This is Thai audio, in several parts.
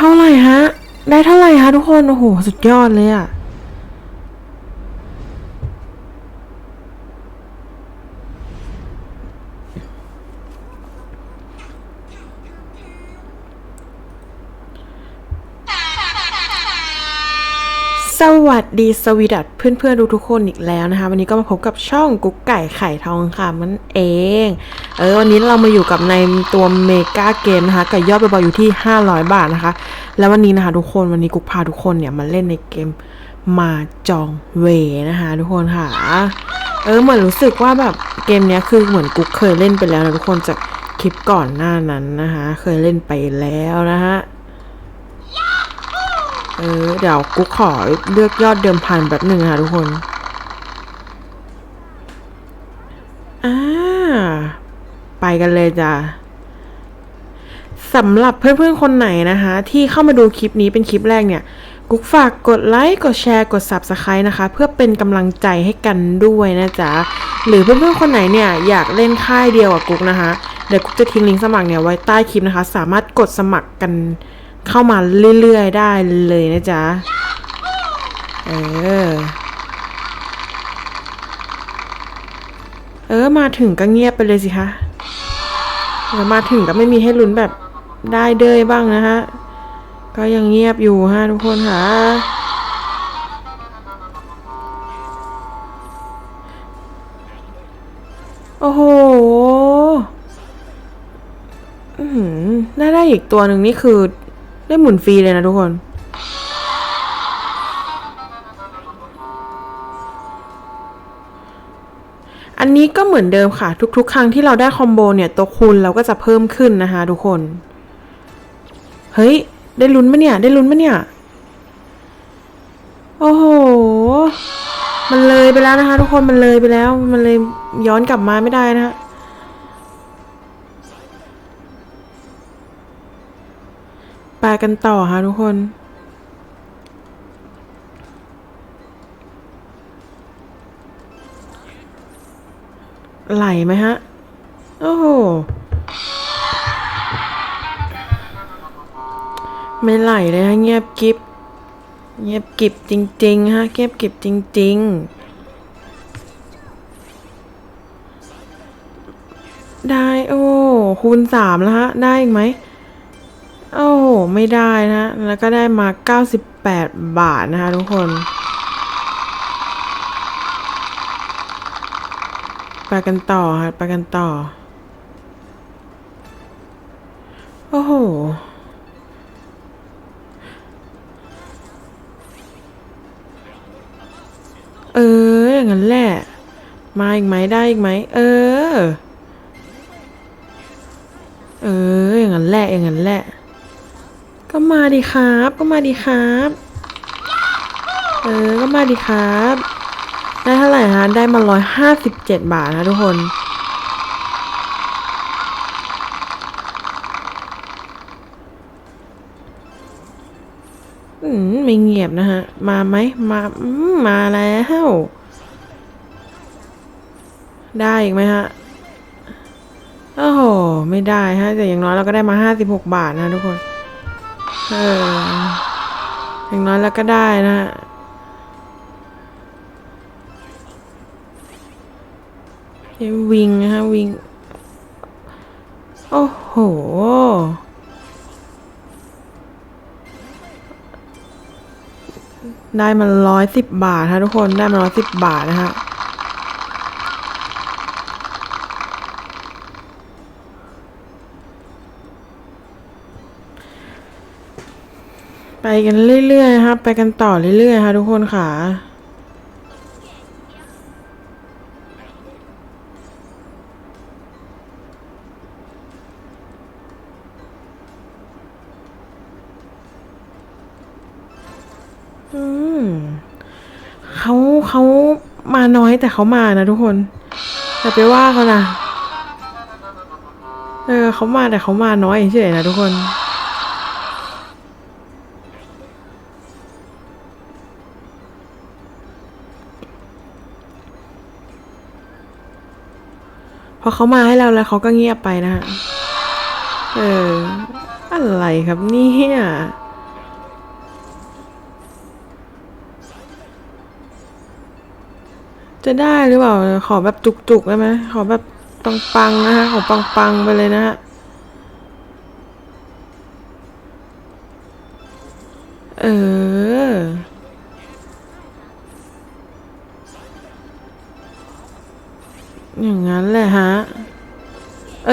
เท่าไหร่ฮะ ได้เท่าไหร่ฮะทุกคน โอ้โห สุดยอดเลยอะ ดีสวีดัตเพื่อนๆทุกคนอีกแล้วนะคะ วันนี้ก็มาพบกับช่องกุ๊กไก่ไข่ทองคำมันเอง เออวันนี้เรามาอยู่กับในตัวเมกาเกมนะคะกับยอดเบาๆอยู่ที่ 500 บาทนะคะ แล้ววันนี้นะคะทุกคนวันนี้กุ๊กพาทุกคนเนี่ยมาเล่นในเกมมาจองเวนะคะทุกคนค่ะ เออเหมือนรู้สึกว่าแบบเกมเนี้ยคือเหมือนกุ๊กเคยเล่นไปแล้วนะทุกคนจากคลิปก่อนหน้านั้นนะคะ เคยเล่นไปแล้วนะฮะ เออเดี๋ยวกูขอเลือกยอดเดิมพันแบบหนึ่งนะคะทุกคนอ่าไปกันเลยจ้ะสำหรับเพื่อนๆคนไหนนะคะ ที่เข้ามาดูคลิปนี้เป็นคลิปแรกเนี่ย กุ๊กฝากกดไลค์กดแชร์กด Subscribe นะคะ เพื่อเป็นกำลังใจให้กันด้วยนะจ๊ะ หรือเพื่อนๆคนไหนเนี่ยอยากเล่นค่ายเดียวกับกุ๊กนะคะ เดี๋ยวกุ๊กจะทิ้งลิงก์สมัครเนี่ยไว้ใต้คลิปนะคะ สามารถกดสมัครกัน เข้ามาเรื่อยๆได้เลยนะจ๊ะ เออ เออ มาถึงก็เงียบไปเลยสิคะเออมาถึงก็ไม่มีให้ลุ้นแบบได้เด้ยบ้างนะฮะ ก็ยังเงียบอยู่ฮะทุกคนค่ะโอ้โหอือหือได้ได้อีกตัวหนึ่งนี่คือ ได้หมุนฟรีเลยนะทุกคน อันนี้ก็เหมือนเดิมค่ะ ทุกๆ ครั้งที่เราได้คอมโบเนี่ยตัวคูณเราก็จะเพิ่มขึ้นนะคะทุกคน เฮ้ย ได้ลุ้นปะเนี่ย ได้ลุ้นปะเนี่ย โอ้โห มันเลยไปแล้วนะคะ ทุกคนมันเลยไปแล้ว มันเลยย้อนกลับมาไม่ได้นะคะ ไปกันต่อค่ะทุกคน ไหลไหมฮะ โอ้โห ไม่ไหลเลยฮะ เงียบกิบ เงียบกิบจริง ๆ ฮะ เงียบกิบจริง ๆได้ โอ้ คูณสามแล้วฮะ ได้อีกไหม ไม่ได้นะ แล้วก็ได้มา 98 บาทนะคะทุกคนไปกันต่อค่ะไปกันต่อ โอ้โห เออ อย่างนั้นแหละ มาอีกไหมได้อีกไหม เออ เออ อย่างนั้นแหละ อย่างนั้นแหละ ก็มาดิครับ ก็มาดิครับ เออ ก็มาดิครับ ได้เท่าไหร่ฮะ ได้มาร้อยห้าสิบเจ็ดบาทนะทุกคน อืม ไม่เงียบนะฮะ มาไหม มาอืมมาแล้ว ได้อีกไหมฮะโอ้โห ไม่ได้ฮะ แต่อย่างน้อยเราก็ได้มาห้าสิบหกบาทนะทุกคน เอออย่างน้อยเราก็ได้นะฮะวิงนะฮะวิง โอ้โห ได้มาร้อยสิบบาทฮะทุกคนได้มาร้อยสิบบาทนะฮะ กันเรื่อยๆครับไปกันต่อเรื่อยๆค่ะทุกคนค่ะอืมเขาเขามาน้อยแต่เขามานะทุกคนอย่าไปว่าเขานะเออเขามาแต่เขามาน้อยเฉยๆนะทุกคน พอเขามาให้เราแล้วเขาก็เงียบไปนะฮะ เออ อะไรครับเนี่ยจะได้หรือเปล่า ขอแบบจุกๆได้ไหมขอแบบปังๆนะฮะ ขอปังๆไปเลยนะฮะ เออ อย่างนั้นแหละฮะ เอ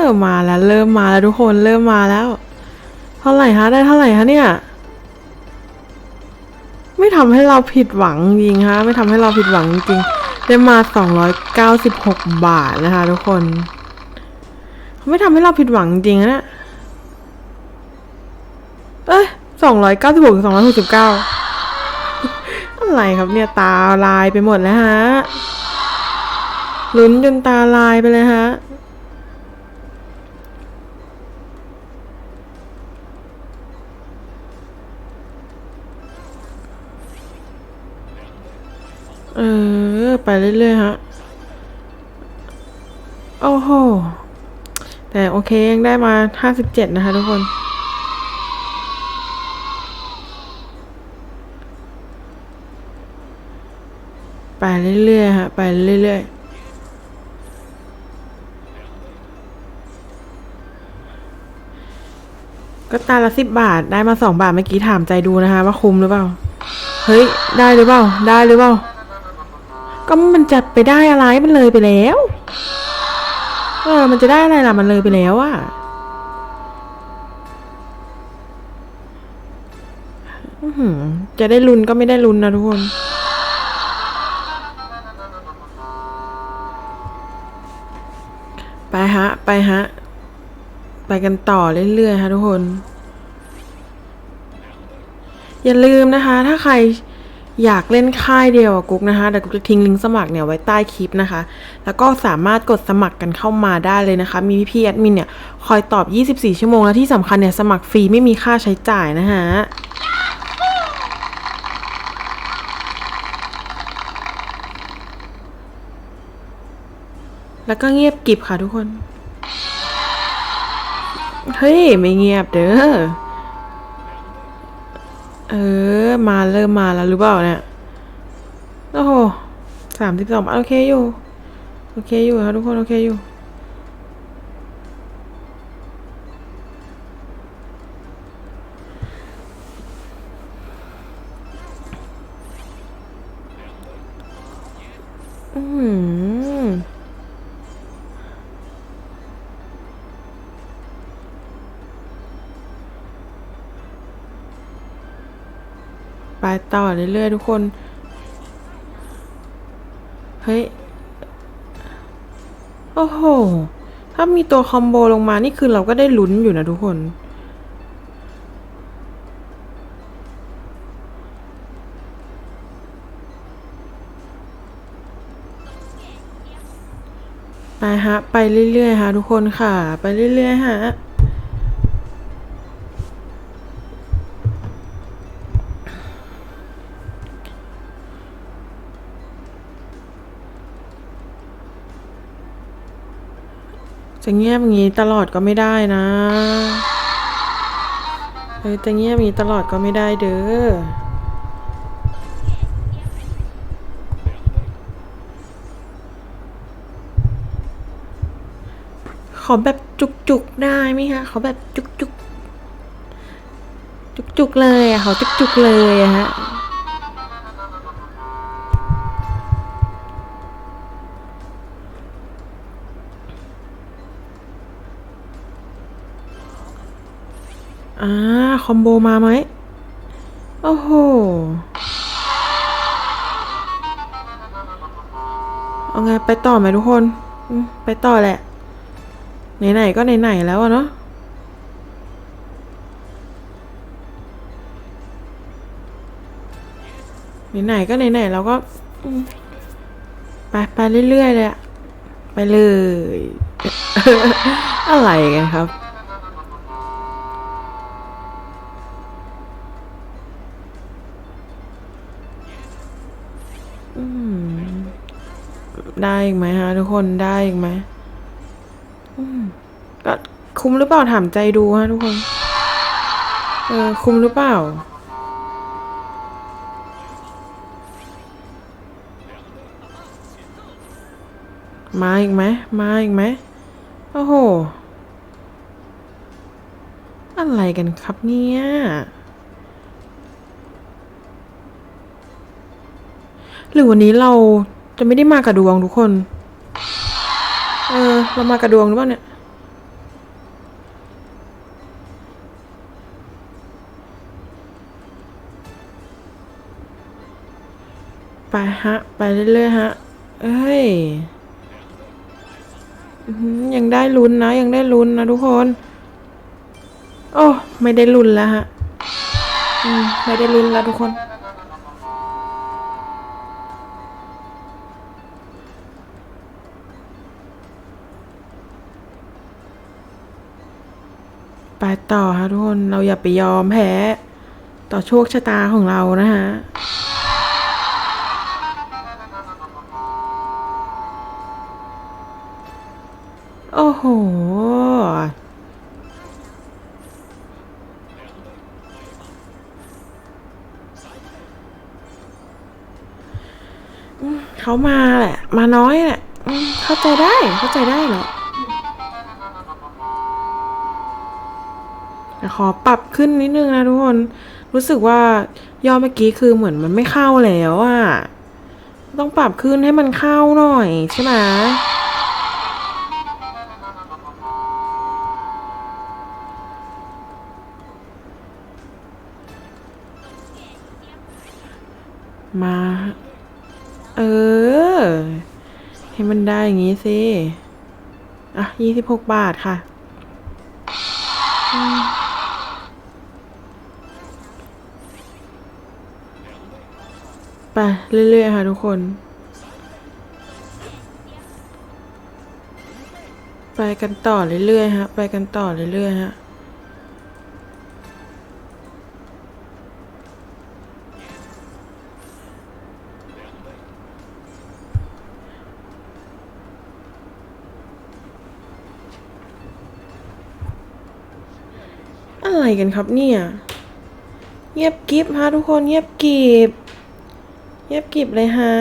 อ มาแล้วเริ่มมาแล้วทุกคนเริ่มมาแล้ว เท่าไหร่ฮะได้เท่าไหร่ฮะเนี่ย ไม่ทำให้เราผิดหวังจริงฮะ ไม่ทำให้เราผิดหวังจริงได้มา 296 บาทนะคะ ทุกคนเขาไม่ทำให้เราผิดหวังจริงนะเนี่ยเอ้ย296 269 อะไรครับเนี่ยตาลายไปหมดแล้วฮะ ลุ้นจนตาลายไปเลยฮะ เออ ไปเรื่อยๆฮะ โอ้โห แต่โอเคยังได้มา57นะคะทุกคนไปเรื่อยๆฮะ ไปเรื่อยๆ ก็ตาละสิบบาทได้มาสองบาทเมื่อกี้ถามใจดูนะคะ ว่าคุ้มหรือเปล่า เฮ้ย ได้หรือเปล่า ได้หรือเปล่า ก็มันจะไปได้อะไรมันเลยไปแล้วเออมันจะได้อะไรล่ะมันเลยไปแล้วอะจะได้ลุ้นก็ไม่ได้ลุ้นนะทุกคนไปฮะ ไปฮะ ไปกันต่อเรื่อยๆฮะทุกคน อย่าลืมนะคะ ถ้าใครอยากเล่นค่ายเดียวกับกุ๊กนะคะเดี๋ยวกุ๊กจะทิ้งลิงก์สมัครเนี่ยไว้ใต้คลิปนะคะ แล้วก็สามารถกดสมัครกันเข้ามาได้เลยนะคะ มีพี่แอดมินเนี่ยคอยตอบ 24 ชั่วโมง และที่สำคัญเนี่ยสมัครฟรีไม่มีค่าใช้จ่ายนะฮะแล้วก็เงียบกิบค่ะทุกคน เฮ้ย ไม่เงียบเด้อ เออ มาเริ่มมาแล้วหรือเปล่าเนี่ย โอ้โหสามสิบสองโอเคอยู่ โอเคอยู่ครับทุกคน โอเคอยู่ ต่อเรื่อยๆทุกคน เฮ้ย โอ้โห ถ้ามีตัวคอมโบลงมานี่คือเราก็ได้ลุ้นอยู่นะทุกคน ไปฮะ ไปเรื่อยๆฮะทุกคนค่ะ ไปเรื่อยๆฮะ จะเงียบอย่างนี้ตลอดก็ไม่ได้นะเออจะเงียบอย่างนี้ตลอดก็ไม่ได้เด้อขอแบบจุกๆได้ไหมคะขอแบบจุกๆจุกๆเลยอะขอจุกๆเลยอะฮะ อ่า คอมโบมาไหม โอ้โห เอาไง ไปต่อไหมทุกคน ไปต่อแหละ ไหน ๆ ก็ไหน ๆ แล้วอะเนาะไหนๆก็ไหนๆเราก็ไปไปเรื่อยๆเลยอะไปเลย อะไรกันครับ ได้อีกไหมฮะทุกคนได้อีกไหมก็คุ้มหรือเปล่าถามใจดูฮะทุกคน เออคุ้มหรือเปล่า มาอีกไหมมาอีกไหมโอ้โห อะไรกันครับเนี่ย หรือวันนี้เราจะไม่ได้มากับดวงทุกคน เออ เรามากับดวงหรือเปล่าเนี่ย ไปฮะ ไปเรื่อยๆฮะ เอ้ยยังได้ลุ้นนะ ยังได้ลุ้นนะทุกคน โอ้ ไม่ได้ลุ้นแล้วฮะ ไม่ได้ลุ้นแล้วทุกคน ไปต่อฮะทุกคนเราอย่าไปยอมแพ้ ต่อโชคชะตาของเรานะฮะโอ้โห เขามาแหละ มาน้อยแหละเข้าใจได้ เข้าใจได้แหละ ขอปรับขึ้นนิดนึงนะทุกคน รู้สึกว่ายอดเมื่อกี้คือเหมือนมันไม่เข้าแล้วอะต้องปรับขึ้นให้มันเข้าหน่อยใช่ไหมมา เออ ให้มันได้อย่างงี้สิ อะยี่สิบหกบาทค่ะ ไปเรื่อย ๆ ค่ะทุกคน ไปกันต่อเรื่อยๆฮะ ไปกันต่อเรื่อยๆฮะอะไรกันครับเนี่ย เงียบกริบฮะทุกคนเงียบกริบ เงียบกริบเลยฮะ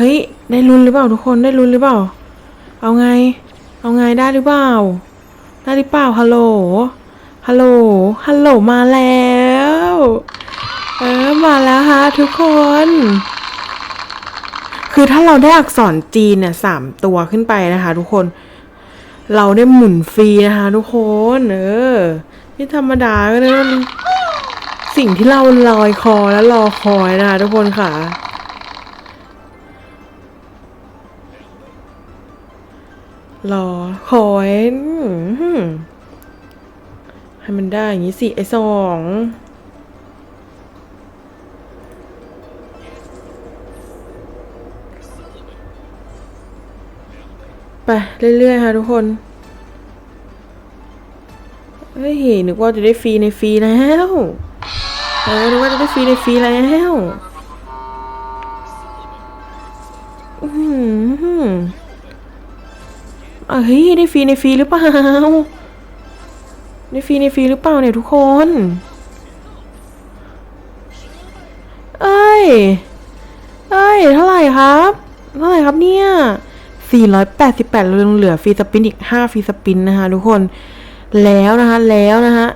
เฮ้ย ได้ลุ้นหรือเปล่าทุกคน ได้ลุ้นหรือเปล่า เอาไง เอาไงได้หรือเปล่า ได้หรือเปล่าฮัลโหล ฮัลโหล ฮัลโหลมาแล้ว เออมาแล้วฮะทุกคน คือถ้าเราได้อักษรจีนเนี่ยสามตัวขึ้นไปนะคะ ทุกคน เราได้หมุนฟรีนะคะ ทุกคนเออที่ธรรมดาก็เลยสิ่งที่เราลอยคอและรอคอยนะคะ ทุกคนค่ะ รอคอยให้มันได้อย่างนี้สิ ไอ้สองไป เรื่อย ๆ ค่ะทุกคน เฮ้ย นึกว่าจะได้ฟรีในฟรีแล้วเออนึกว่าจะได้ฟรีในฟรีแล้วอืม เอ้ยได้ฟรีในฟรีหรือเปล่าได้ฟรีในฟรีหรือเปล่าเนี่ยทุกคน เอ้ย เอ้ย เท่าไหร่ครับ เท่าไหร่ครับเนี่ย 488ลือเหลือฟรีสปินอีก 5ฟรีสปินนะคะทุกคน แล้วนะคะ แล้วนะคะ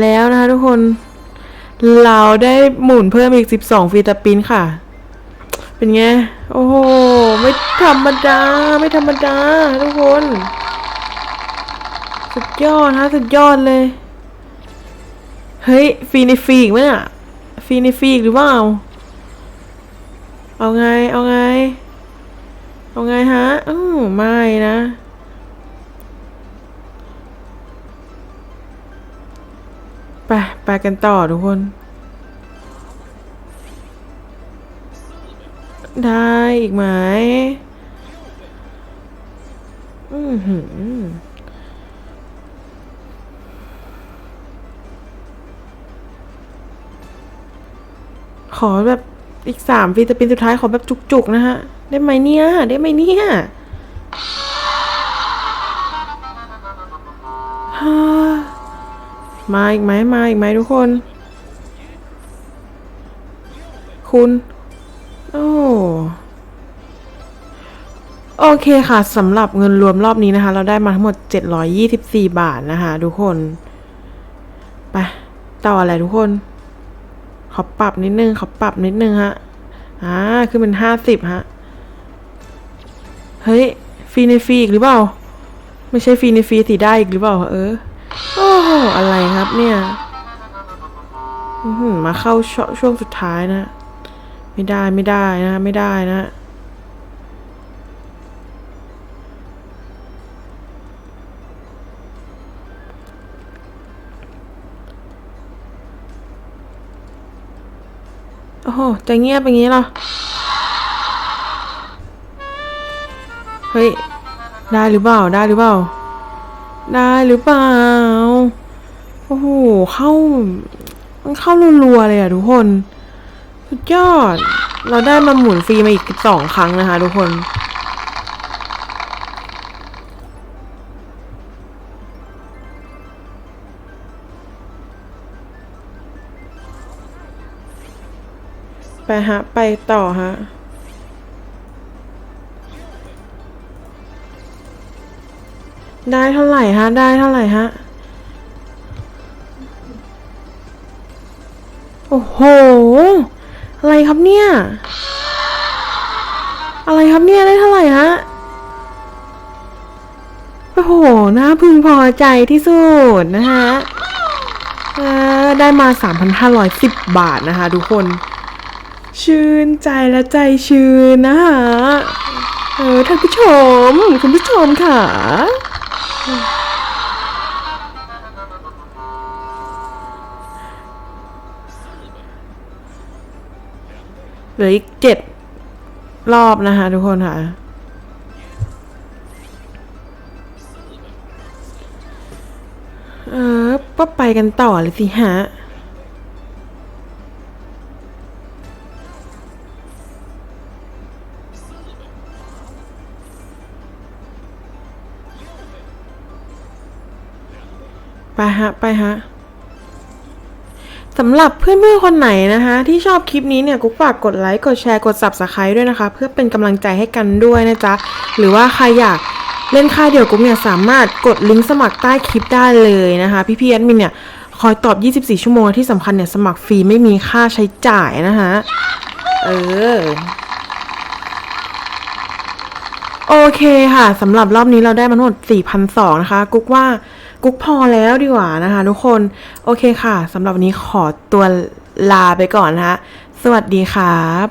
แล้วนะคะทุกคน เราได้หมุนเพิ่มอีก 12ฟรีสปินค่ะ เป็นไง โอ้โห ไม่ธรรมดา ไม่ธรรมดาทุกคน สุดยอดฮะสุดยอดเลย เฮ้ยฟรีในฟรีอีกไหมอะฟรีในฟรีอีกหรือเปล่า เอาไง เอาไง เอาไงฮะอือไม่นะไปไปกันต่อทุกคน ได้อีกไหมอือหือขอแบบอีกสามฟรีสปินสุดท้ายขอแบบจุกๆนะฮะ ได้ไหมเนี่ย ได้ไหมเนี่ยมาอีกไหมมาอีกไหมทุกคน คุณ เคค่ะสำหรับเงินรวมรอบนี้นะคะ เราได้มาทั้งหมด 724 บาทนะคะ ทุกคน ไปต่ออะไรทุกคน ขอปรับนิดนึง ขอปรับนิดนึงฮะ อ่าขึ้นเป็นห้าสิบฮะ เฮ้ย ฟรีในฟรีอีกหรือเปล่า ไม่ใช่ฟรีในฟรีสีได้อีกหรือเปล่า เออ โอ้โหอะไรครับเนี่ยมาเข้าช่วงสุดท้ายนะ ไม่ได้ไม่ได้นะ ไม่ได้นะ โอ้โหจะเงียบอย่างนี้เหรอ เฮ้ย ได้หรือเปล่า ได้หรือเปล่า ได้หรือเปล่า โอ้โห เข้า มันเข้ารัวๆเลยอะทุกคน สุดยอด เราได้มาหมุนฟรีมาอีกสองครั้งนะคะทุกคน ฮะ ไปต่อฮะ ได้เท่าไหร่ฮะ ได้เท่าไหร่ฮะ โอ้โห อะไรครับเนี่ย อะไรครับเนี่ย ได้เท่าไหร่ฮะ โอ้โห น่าพึงพอใจที่สุดนะฮะได้มา 3,510 บาทนะคะทุกคน ชื่นใจและใจชื่นนะคะเออท่านผู้ชม คุณผู้ชมค่ะเหลืออีกเจ็ดรอบนะคะทุกคนค่ะ เออก็ไปกันต่อเลยสิฮะ ฮะ ไปฮะสำหรับเพื่อนๆคนไหนนะคะ ที่ชอบคลิปนี้เนี่ยกุ๊กฝากกดไลค์กดแชร์กด subscribe ด้วยนะคะ เพื่อเป็นกำลังใจให้กันด้วยนะจ๊ะ หรือว่าใครอยากเล่นค่ายเดี่ยวกุ๊กเนี่ยสามารถกดลิงก์สมัครใต้คลิปได้เลยนะคะ พี่ๆแอดมินเนี่ยคอยตอบ 24 ชั่วโมงที่สำคัญเนี่ยสมัครฟรีไม่มีค่าใช้จ่ายนะคะเออโอเคค่ะสำหรับรอบนี้เราได้มาทั้งหมด4,200นะคะกุ๊กว่า กุ๊กพอแล้วดีกว่านะคะ ทุกคน โอเคค่ะสำหรับวันนี้ขอตัวลาไปก่อนนะคะ สวัสดีครับ